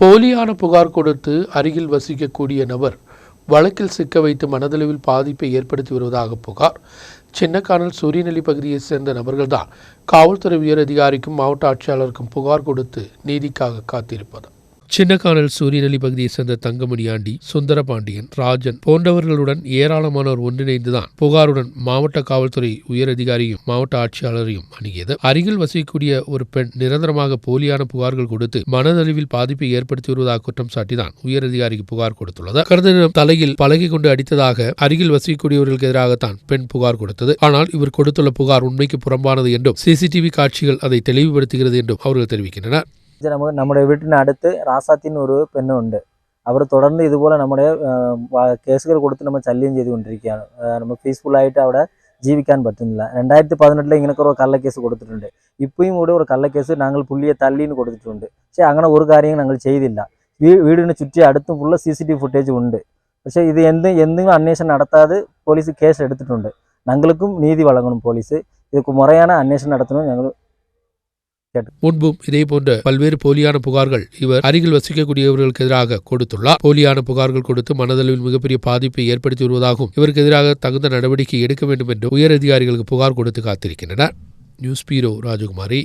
போலியான புகார் கொடுத்து அருகில் வசிக்கக்கூடிய நபர் வழக்கில் சிக்க வைத்து மனதளவில் பாதிப்பை ஏற்படுத்தி வருவதாக புகார். சின்னக்கானல் சூரியநெல்லி பகுதியைச் சேர்ந்த நபர்கள்தான் காவல்துறை உயர் அதிகாரிக்கும் மாவட்ட ஆட்சியாளருக்கும் புகார் கொடுத்து நீதிக்காக காத்திருப்பது. சின்னக்கானல் சூரியநெல்லி பகுதியைச் சேர்ந்த தங்கமணியாண்டி சுந்தரபாண்டியன் ராஜன் போன்றவர்களுடன் ஏராளமானோர் ஒன்றிணைந்துதான் புகாருடன் மாவட்ட காவல்துறை உயர் அதிகாரியும் மாவட்ட ஆட்சியாளரையும் அணுகியது. அருகில் வசிக்கக்கூடிய ஒரு பெண் நிரந்தரமாக போலியான புகார்கள் கொடுத்து மனதளவில் பாதிப்பை ஏற்படுத்தி வருவதாக குற்றம் சாட்டிதான் உயர் அதிகாரிக்கு புகார் கொடுத்துள்ளது. கடந்த தினம் தலையில் பழகி கொண்டு அடித்ததாக அருகில் வசிக்கக்கூடியவர்களுக்கு எதிராகத்தான் பெண் புகார் கொடுத்தது. ஆனால் இவர் கொடுத்துள்ள புகார் உண்மைக்கு புறம்பானது என்றும் சிசிடிவி காட்சிகள் அதை தெளிவுபடுத்துகிறது என்றும் அவர்கள் தெரிவிக்கின்றனர். ഇത് നമുക്ക് നമ്മുടെ വീട്ടിനടുത്ത് റാസാത്തിൻ ഒരു പെണ്ണുണ്ട്. അവർ തുടർന്ന് ഇതുപോലെ നമ്മുടെ കേസുകൾ കൊടുത്ത് നമ്മൾ ശല്യം ചെയ്തുകൊണ്ടിരിക്കുകയാണ്. നമ്മൾ പീസ്ഫുള്ളായിട്ട് അവിടെ ജീവിക്കാൻ പറ്റുന്നില്ല. രണ്ടായിരത്തി പതിനെട്ടിൽ ഇങ്ങനെ കുറേ കള്ളക്കേസ് കൊടുത്തിട്ടുണ്ട്. ഇപ്പോഴും കൂടെ ഒരു കള്ളക്കേസ് ഞങ്ങൾ പുള്ളിയെ തള്ളിന്ന് കൊടുത്തിട്ടുണ്ട്. പക്ഷേ അങ്ങനെ ഒരു കാര്യങ്ങൾ ഞങ്ങൾ ചെയ്തില്ല. വീടിന് ചുറ്റി അടുത്ത് full C C T footage ഉണ്ട്. പക്ഷേ ഇത് എന്ത് എന്തെങ്കിലും അന്വേഷണം നടത്താതെ പോലീസ് കേസ് എടുത്തിട്ടുണ്ട്. ഞങ്ങൾക്കും നീതി വഴങ്ങണം പോലീസ്. ഇത് മുറയാണ് അന്വേഷണം നടത്തണം. ഞങ്ങൾ முன்பும் இதே போன்ற பல்வேறு போலியான புகார்கள் இவர் அருகில் வசிக்கக்கூடியவர்களுக்கு எதிராக கொடுத்துள்ளார். போலியான புகார்கள் கொடுத்து மனதளவில் மிகப்பெரிய பாதிப்பை ஏற்படுத்தி வருவதாகவும் இவருக்கு எதிராக தகுந்த நடவடிக்கை எடுக்க வேண்டும் என்று உயர் அதிகாரிகளுக்கு புகார் கொடுத்து காத்திருக்கின்றனர். நியூஸ் பீரோ ராஜகுமாரி.